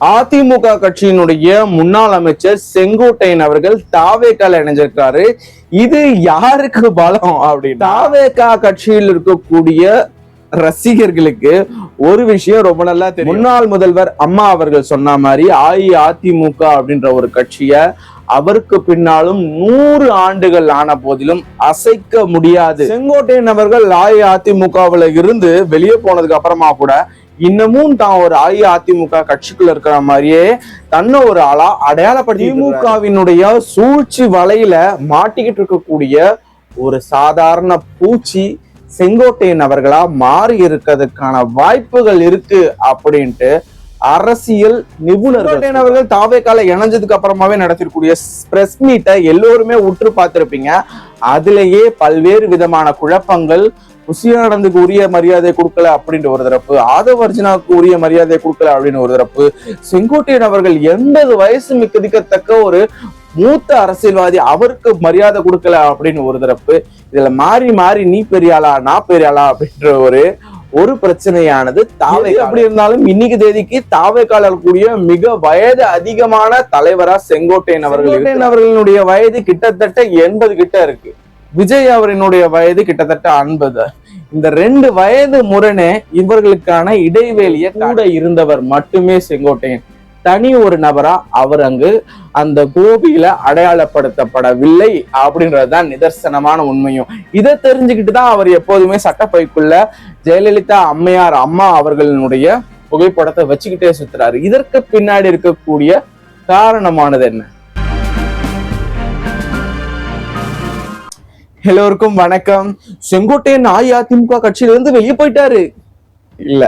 அதிமுக கட்சியினுடைய முன்னாள் அமைச்சர் செங்கோட்டையன் அவர்கள் தாவேக்கால இணைஞ்சிருக்காரு இது யாருக்கு பலம் அப்படின்னு தாவேக்கா கட்சியில் இருக்கக்கூடிய ரசிகர்களுக்கு ஒரு விஷயம் ரொம்ப நல்லா தெரியும். முன்னாள் முதல்வர் அம்மா அவர்கள் சொன்ன மாதிரி அஇஅதிமுக அப்படின்ற ஒரு கட்சிய அவருக்கு பின்னாலும் நூறு ஆண்டுகள் ஆன போதிலும் அசைக்க முடியாது. செங்கோட்டையன் அவர்கள் அஇஅதிமுகவுல இருந்து வெளியே போனதுக்கு அப்புறமா கூட இன்னமும் தான் ஒரு அஇஅதிமுக கட்சிக்குள்ள இருக்கிற மாதிரியே தன்னை ஒரு ஆளா அடையாளப்படுத்தி திமுகவினுடைய சூழ்ச்சி வலையில மாட்டிக்கிட்டு இருக்கக்கூடிய ஒரு சாதாரண பூச்சி செங்கோட்டையன் அவர்களா மாறி இருக்கிறதுக்கான வாய்ப்புகள் இருக்கு அப்படின்ட்டு அரசியல் நிபுணர் செங்கோட்டையன் அவர்கள் தாவேக்கால இணைஞ்சதுக்கு அப்புறமாவே நடத்திருக்கூடிய பிரஸ் மீட்டை எல்லோருமே உற்று பார்த்திருப்பீங்க. அதுலயே பல்வேறு விதமான குழப்பங்கள் புசியானந்துக்கு உரிய மரியாதை கொடுக்கல அப்படின்ற ஒரு தரப்பு ஆதவர்ஜனாவுக்கு உரிய மரியாதை கொடுக்கல அப்படின்னு ஒரு தரப்பு செங்கோட்டையன் அவர்கள் எண்பது வயசு மிக்கதிக்கத்தக்க ஒரு மூத்த அரசியல்வாதி அவருக்கு மரியாதை கொடுக்கல அப்படின்னு ஒரு தரப்பு இதுல மாறி மாறி நீ பெரியாளா நான் பெரியாளா அப்படின்ற ஒரு ஒரு பிரச்சனையானது தாவை அப்படி இருந்தாலும் இன்னைக்கு தேதிக்கு தாவைக்கால கூடிய மிக வயது அதிகமான தலைவரா செங்கோட்டையன் அவர்கள் அவர்களுடைய வயது கிட்டத்தட்ட எண்பது கிட்ட இருக்கு. விஜய் அவரினுடைய வயது கிட்டத்தட்ட ஐம்பது இந்த ரெண்டு வயது முரணே இவர்களுக்கான இடைவெளியை கூட இருந்தவர் மட்டுமே செங்கோட்டையன். தனி ஒரு நபரா அவர் அங்கு அந்த கோபியில அடையாளப்படுத்தப்படவில்லை அப்படின்றதுதான் நிதர்சனமான உண்மையும். இதை தெரிஞ்சுக்கிட்டு தான் அவர் எப்போதுமே சட்டப்பைக்குள்ள ஜெயலலிதா அம்மையார் அம்மா அவர்களினுடைய புகைப்படத்தை வச்சுக்கிட்டே சுத்துறாரு. இதற்கு பின்னாடி இருக்கக்கூடிய காரணமானது என்ன? எல்லோருக்கும் வணக்கம். செங்கோட்டையன் அஇஅதிமுக கட்சியிலிருந்து வெளியே போயிட்டாரு. இல்ல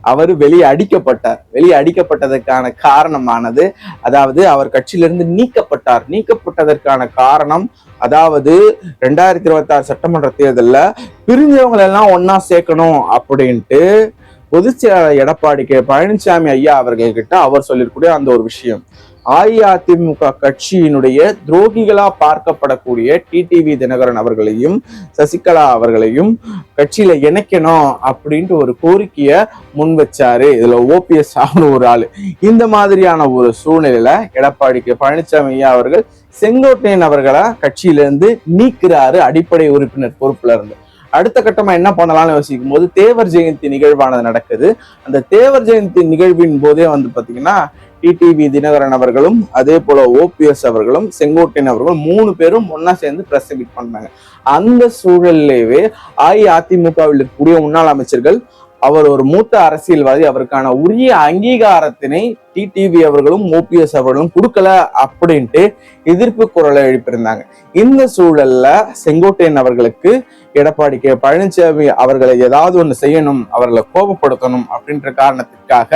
அவர் வெளியே அடிக்கப்பட்டார். வெளியே அடிக்கப்பட்டதற்கான காரணமானது அதாவது அவர் கட்சியிலிருந்து நீக்கப்பட்டார். நீக்கப்பட்டதற்கான காரணம் அதாவது ரெண்டாயிரத்தி இருபத்தி ஆறு சட்டமன்ற தேர்தலில் பிரிஞ்சவங்களெல்லாம் ஒன்னா சேர்க்கணும் அப்படின்ட்டு பொதுச் செயலாளர் எடப்பாடி கே பழனிசாமி ஐயா அவர்கள்கிட்ட அவர் சொல்லியிருக்கூடிய அந்த ஒரு விஷயம். அஇஅதிமுக கட்சியினுடைய துரோகிகளா பார்க்கப்படக்கூடிய டிடிவி தினகரன் அவர்களையும் சசிகலா அவர்களையும் கட்சியில இணைக்கணும் அப்படின்ட்டு ஒரு கோரிக்கையை முன் வச்சாரு. இதுல ஓபிஎஸ் ஆகணும் ஒரு ஆளு. இந்த மாதிரியான ஒரு சூழ்நிலையில எடப்பாடி கே பழனிசாமி ஐயா அவர்கள் செங்கோட்டையன் அவர்களை கட்சியிலிருந்து நீக்கிறாரு அடிப்படை உறுப்பினர் பொறுப்புல இருந்து. அடுத்த கட்டமா என்ன பண்ணலாம்னு யோசிக்கும் போது தேவர் ஜெயந்தி நிகழ்வானது நடக்குது. அந்த தேவர் ஜெயந்தி நிகழ்வின் போதே வந்து பாத்தீங்கன்னா டிடிவி தினகரன் அவர்களும் அதே போல ஓபிஎஸ் அவர்களும் செங்கோட்டையன் அவர்களும் மூணு பேரும் ஒன்னா சேர்ந்து பிரஸ் மீட் பண்ணாங்க. அந்த சூழலிலேயே அஇஅதிமுகவில் இருக்கக்கூடிய முன்னாள் அமைச்சர்கள் அவர் ஒரு மூத்த அரசியல்வாதி அவருக்கான உரிய அங்கீகாரத்தினை டிடிவி அவர்களும் ஓபிஎஸ் அவர்களும் கொடுக்கல அப்படின்ட்டு எதிர்ப்பு குரலை எழுப்பியிருந்தாங்க. இந்த சூழல்ல செங்கோட்டையன் அவர்களுக்கு எடப்பாடி கே. பழனிசாமி அவர்களை ஏதாவது ஒன்று செய்யணும் அவர்களை கோபப்படுத்தணும் அப்படின்ற காரணத்திற்காக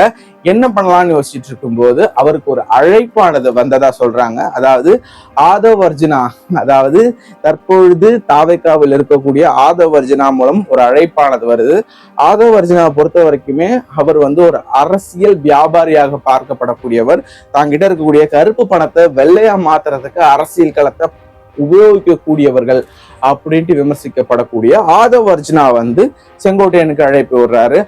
என்ன பண்ணலாம்னு யோசிச்சுட்டு இருக்கும்போது அவருக்கு ஒரு அழைப்பானது வந்ததா சொல்றாங்க. அதாவது ஆதவ் அர்ஜுனா அதாவது தற்பொழுது தாவைக்காவில் இருக்கக்கூடிய ஆதவ் அர்ஜுனா மூலம் ஒரு அழைப்பானது வருது. ஆதவ் அர்ஜுனாவை பொறுத்த வரைக்குமே அவர் வந்து ஒரு அரசியல் வியாபாரியாக பார்க்கப்படக்கூடியவர் தாங்கிட்ட இருக்கக்கூடிய கருப்பு பணத்தை வெள்ளையா மாத்துறதுக்கு அரசியல் களத்தை உபயோகிக்கக்கூடியவர்கள் அப்படின்ட்டு விமர்சிக்கப்படக்கூடிய ஆதவ் அர்ஜுனா வந்து செங்கோட்டையனுக்கு அழைப்பு விடுறாரு.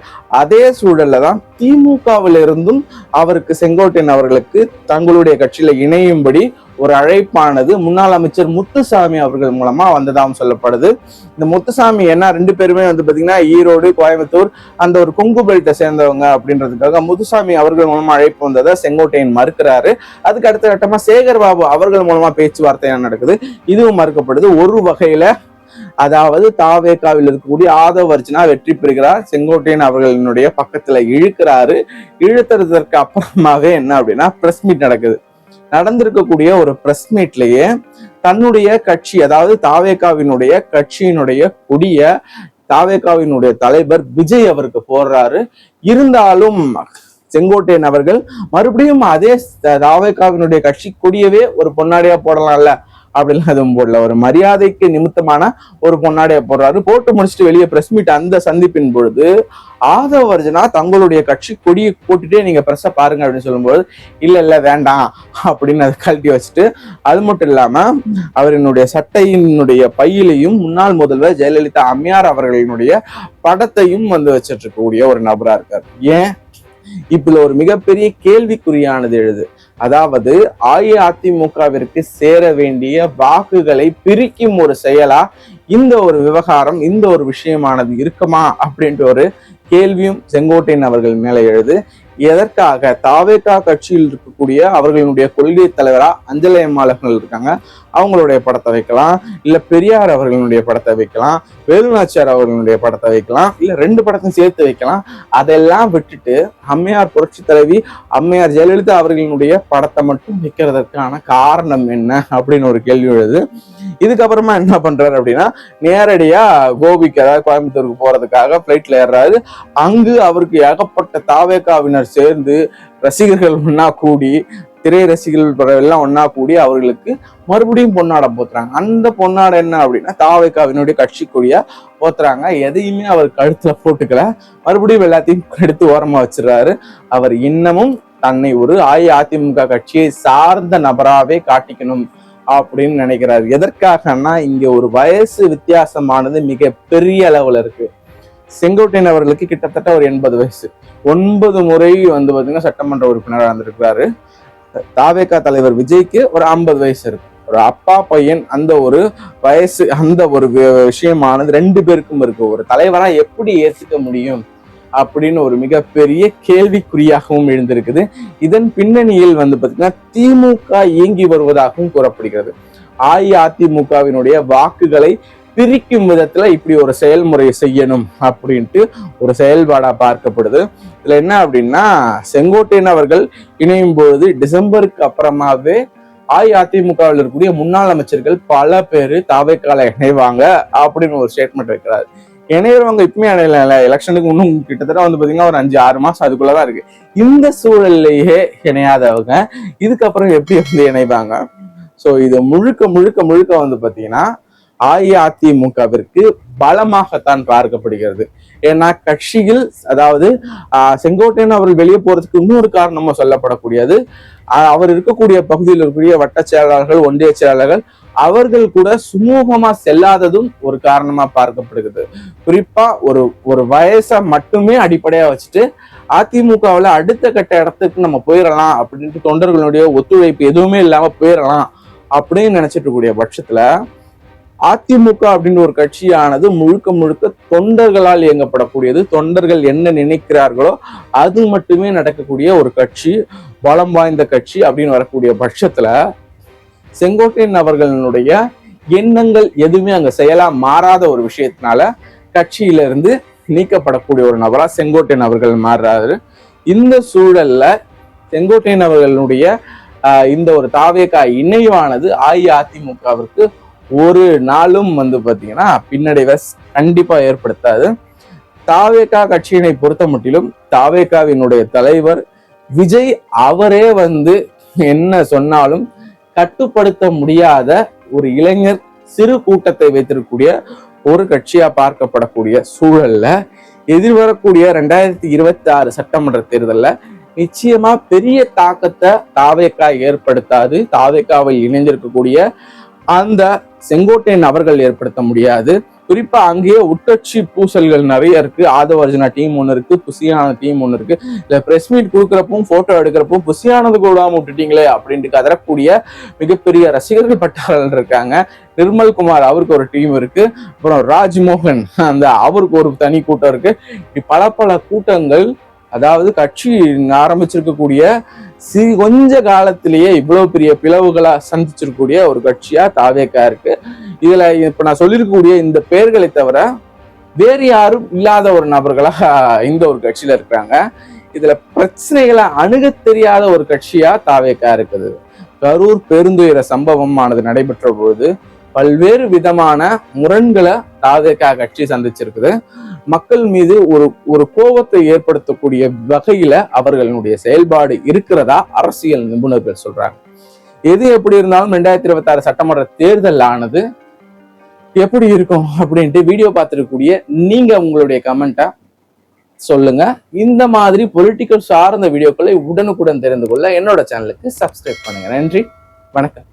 அதே சூழல்ல தான் திமுகவில் இருந்தும் அவருக்கு செங்கோட்டையன் அவர்களுக்கு தங்களுடைய கட்சியில இணையும்படி ஒரு அழைப்பானது முன்னாள் அமைச்சர் முத்துசாமி அவர்கள் மூலமா வந்ததாகவும் சொல்லப்படுது. இந்த முத்துசாமி என்ன ரெண்டு பேருமே வந்து பாத்தீங்கன்னா ஈரோடு கோயம்புத்தூர் அந்த ஒரு கொங்கு பெல்ட்டை சேர்ந்தவங்க அப்படின்றதுக்காக முத்துசாமி அவர்கள் மூலமா அழைப்பு வந்ததை செங்கோட்டையன் மறுக்கிறாரு. அதுக்கு அடுத்த கட்டமா சேகர் பாபு அவர்கள் மூலமா பேச்சுவார்த்தை நடக்குது? இதுவும் மறுக்கப்படுது. ஒரு வகையில அதாவது தாவேக்காவில் இருக்கக்கூடிய ஆதவ அர்ஜுனா வெற்றி பெறுகிறார் செங்கோட்டையன் அவர்களினுடைய பக்கத்துல இழுக்கிறாரு. இழுத்துறதுக்கு அப்புறமாவே என்ன அப்படின்னா பிரஸ் மீட் நடக்குது. நடந்திருக்கக்கூடிய ஒரு பிரஸ் மீட்லயே தன்னுடைய கட்சி அதாவது தாவேகாவினுடைய கட்சியினுடைய கொடிய தாவேகாவினுடைய தலைவர் விஜய் அவருக்கு போடுறாரு. இருந்தாலும் செங்கோட்டையன் அவர்கள் மறுபடியும் அதே தாவேகாவினுடைய கட்சி கொடியவே ஒரு பொன்னாடியா போடலாம்ல. அப்படிலாம் எதுவும் போடல. ஒரு மரியாதைக்கு நிமித்தமான ஒரு பொன்னாடைய போடுறாரு. போட்டு முடிச்சுட்டு வெளியே பிரஸ் மீட் அந்த சந்திப்பின் பொழுது ஆதவ வர்ஜனா தங்களுடைய கட்சி கொடியை போட்டுட்டே நீங்க பிரஸ்ஸை பாருங்க அப்படின்னு சொல்லும்போது இல்ல இல்ல வேண்டாம் அப்படின்னு அதை கழட்டி வச்சுட்டு அது மட்டும் இல்லாம அவரினுடைய சட்டையினுடைய பையிலையும் முன்னாள் முதல்வர் ஜெயலலிதா அம்மையார் அவர்களினுடைய படத்தையும் வந்து வச்சிட்டு இருக்கக்கூடிய ஒரு நபரா இருக்காரு. ஏன்? இப்ப ஒரு மிகப்பெரிய கேள்விக்குறியானது எழுது. அதாவது அஇஅதிமுகவிற்கு சேர வேண்டிய வாக்குகளை பிரிக்கும் ஒரு செயலா இந்த ஒரு விவகாரம் இந்த ஒரு விஷயமானது இருக்குமா அப்படின்ற ஒரு கேள்வியும் செங்கோட்டையன் அவர்கள் மேலே எழுது. எதற்காக? தாவேகா கட்சியில் இருக்கக்கூடிய அவர்களுடைய கொள்கை தலைவரா அஞ்சலி அம்மாளர்கள் இருக்காங்க. அவங்களுடைய படத்தை வைக்கலாம். இல்ல பெரியார் அவர்களுடைய படத்தை வைக்கலாம். வேலுநாச்சியார் அவர்களுடைய படத்தை வைக்கலாம். இல்ல ரெண்டு படத்தையும் சேர்த்து வைக்கலாம். அதெல்லாம் விட்டுட்டு அம்மையார் புரட்சி தலைவி அம்மையார் ஜெயலலிதா அவர்களினுடைய படத்தை மட்டும் வைக்கிறதுக்கான காரணம் என்ன அப்படின்னு ஒரு கேள்வி எழுது. இதுக்கப்புறமா என்ன பண்றாரு அப்படின்னா நேரடியா கோபிக்கு அதாவது கோயம்புத்தூருக்கு போறதுக்காக பிளைட்ல ஏறாரு அங்கு அவருக்கு ஏகப்பட்ட தாவேக்காவினர் சேர்ந்து ரசிகர்கள் ஒன்னா கூடி திரை ரசிகர்கள் எல்லாம் ஒன்னா கூடி அவர்களுக்கு மறுபடியும் பொன்னாடை போத்துறாங்க. அந்த பொன்னாடை என்ன அப்படின்னா தாவைக்காவினுடைய கட்சி கொடியா போத்துறாங்க. எதையுமே அவர் கழுத்துல போட்டுக்கல. மறுபடியும் எல்லாத்தையும் எடுத்து ஓரமா வச்சிடறாரு. அவர் இன்னமும் தன்னை ஒரு அஇஅதிமுக கட்சியை சார்ந்த நபராவே காட்டிக்கணும் அப்படின்னு நினைக்கிறாரு. எதற்காகன்னா இங்க ஒரு வயசு வித்தியாசமானது மிக பெரிய அளவுல இருக்கு. செங்கோட்டையன் அவர்களுக்கு கிட்டத்தட்ட ஒரு எண்பது வயசு. ஒன்பது முறை வந்து பாத்தீங்கன்னா சட்டமன்ற உறுப்பினராக இருந்திருக்கிறாரு. தாவேகா தலைவர் விஜய்க்கு ஒரு ஐம்பது வயசு இருக்கு. ஒரு அப்பா பையன் அந்த ஒரு வயசு அந்த ஒரு விஷயமானது ரெண்டு பேருக்கும் இருக்கு. ஒரு தலைவரா எப்படி ஏத்துக்க முடியும் அப்படின்னு ஒரு மிகப்பெரிய கேள்விக்குறியாகவும் எழுந்திருக்குது. இதன் பின்னணியில் வந்து பார்த்தீங்கன்னா திமுக இயங்கி வருவதாகவும் கூறப்படுகிறது. அஇஅதிமுகவினுடைய வாக்குகளை பிரிக்கும் விதத்துல இப்படி ஒரு செயல்முறையை செய்யணும் அப்படின்ட்டு ஒரு செயல்பாடா பார்க்கப்படுது. இதுல என்ன அப்படின்னா செங்கோட்டையன் அவர்கள் இணையும் பொழுது டிசம்பருக்கு அப்புறமாவே அஇஅதிமுகவில் இருக்கக்கூடிய முன்னாள் அமைச்சர்கள் பல பேர் தாவைக்கால இணைவாங்க அப்படின்னு ஒரு ஸ்டேட்மெண்ட் வைக்கிறாரு. இணையறவங்க இப்பவுமே இணையல எலெக்ஷனுக்கு இன்னும் கிட்டத்தட்ட வந்து பாத்தீங்கன்னா ஒரு அஞ்சு ஆறு மாசம் அதுக்குள்ளதான் இருக்கு. இந்த சூழல்லையே இணையாதவங்க இதுக்கப்புறம் எப்படி வந்து இணைவாங்க? ஸோ இது முழுக்க முழுக்க முழுக்க வந்து பாத்தீங்கன்னா அஇஅதிமுகவிற்கு பலமாகத்தான் பார்க்கப்படுகிறது. ஏன்னா கட்சியில் அதாவது செங்கோட்டையன் அவர்கள் வெளியே போறதுக்கு இன்னொரு காரணமும் சொல்லப்படக்கூடியது. அவர் இருக்கக்கூடிய பகுதியில் இருக்கக்கூடிய வட்ட செயலாளர்கள் ஒன்றிய செயலாளர்கள் அவர்கள் கூட சுமூகமா செல்லாததும் ஒரு காரணமா பார்க்கப்படுகிறது. குறிப்பா ஒரு ஒரு வயசை மட்டுமே அடிப்படையா வச்சுட்டு அதிமுகவில் அடுத்த கட்ட இடத்துக்கு நம்ம போயிடலாம் அப்படின்ட்டு தொண்டர்களுடைய ஒத்துழைப்பு எதுவுமே இல்லாம போயிடலாம் அப்படின்னு நினைச்சிட்டு கூடிய பட்சத்துல அதிமுக அப்படின்னு ஒரு கட்சியானது முழுக்க முழுக்க தொண்டர்களால் இயங்கப்படக்கூடியது. தொண்டர்கள் என்ன நினைக்கிறார்களோ அது மட்டுமே நடக்கக்கூடிய ஒரு கட்சி பலம் வாய்ந்த கட்சி அப்படின்னு வரக்கூடிய பட்சத்துல செங்கோட்டையன் அவர்களினுடைய எண்ணங்கள் எதுவுமே அங்க செயலா மாறாத ஒரு விஷயத்தினால கட்சியில இருந்து நீக்கப்படக்கூடிய ஒரு நபரா செங்கோட்டையன் அவர்கள் மாறுறாரு. இந்த சூழல்ல செங்கோட்டையன் அவர்களுடைய இந்த ஒரு தாவேக்கா இணைவானது அஇஅதிமுகவிற்கு ஒரு நாளும் வந்து பார்த்தீங்கன்னா பின்னடைவை கண்டிப்பா ஏற்படுத்தாது. தாவேகா கட்சியினை பொறுத்த மட்டிலும் தாவேகாவினுடைய தலைவர் விஜய் அவரே வந்து என்ன சொன்னாலும் கட்டுப்படுத்த முடியாத ஒரு இளைஞர் சிறு கூட்டத்தை வைத்திருக்கக்கூடிய ஒரு கட்சியா பார்க்கப்படக்கூடிய சூழல்ல எதிர்வரக்கூடிய ரெண்டாயிரத்தி இருபத்தி ஆறு சட்டமன்ற தேர்தல்ல நிச்சயமா பெரிய தாக்கத்தை தாவேக்கா ஏற்படுத்தாது. தாவேக்காவில் இணைந்திருக்கக்கூடிய அந்த செங்கோட்டையன் அவர்கள் ஏற்படுத்த முடியாது. குறிப்பா அங்கேயே உட்டச்சி பூசல்கள் நிறைய இருக்கு. ஆதவர்ஜனா டீம் ஒன்று இருக்கு புசியான டீம் ஒன்று இருக்கு. இல்ல பிரஸ் மீட் கொடுக்குறப்பும் போட்டோ எடுக்கிறப்பும் புசியானது கூட விட்டுட்டீங்களே அப்படின்ட்டு கதறக்கூடிய மிகப்பெரிய ரசிகர்கள் பட்டாளர்கள் இருக்காங்க. நிர்மல் குமார் அவருக்கு ஒரு டீம் இருக்கு. அப்புறம் ராஜ்மோகன் அந்த அவருக்கு ஒரு தனி கூட்டம் இருக்கு. இப்படி பல பல கூட்டங்கள் அதாவது கட்சி ஆரம்பிச்சிருக்கக்கூடிய சி கொஞ்ச காலத்திலேயே இவ்வளவு பெரிய பிளவுகளா சந்திச்சிருக்கூடிய ஒரு கட்சியா தாவேக்கா இருக்கு. இதுல இப்ப நான் சொல்லியிருக்கக்கூடிய இந்த பெயர்களை தவிர வேறு யாரும் இல்லாத ஒரு நபர்களா இந்த ஒரு கட்சியில இருக்கிறாங்க. இதுல பிரச்சனைகளை அணுக தெரியாத ஒரு கட்சியா தாவேக்கா இருக்குது. கரூர் பெருந்துயர சம்பவமானது நடைபெற்ற போது பல்வேறு விதமான முரண்களை தாவேக்கா கட்சி சந்திச்சிருக்குது. மக்கள் மீது ஒரு ஒரு கோபத்தை ஏற்படுத்தக்கூடிய வகையில அவர்களுடைய செயல்பாடு இருக்கிறதா அரசியல் நிபுணர்கள் சொல்றாங்க. எது எப்படி இருந்தாலும் ரெண்டாயிரத்தி இருபத்தி ஆறு சட்டமன்ற தேர்தல் ஆனது எப்படி இருக்கும் அப்படின்ட்டு வீடியோ பார்த்துருக்கக்கூடிய நீங்க உங்களுடைய கமெண்ட்டை சொல்லுங்க. இந்த மாதிரி பொலிட்டிக்கல் சார்ந்த வீடியோக்களை உடனுக்குடன் தெரிந்து கொள்ள என்னோட சேனலுக்கு சப்ஸ்கிரைப் பண்ணுங்க. நன்றி. வணக்கம்.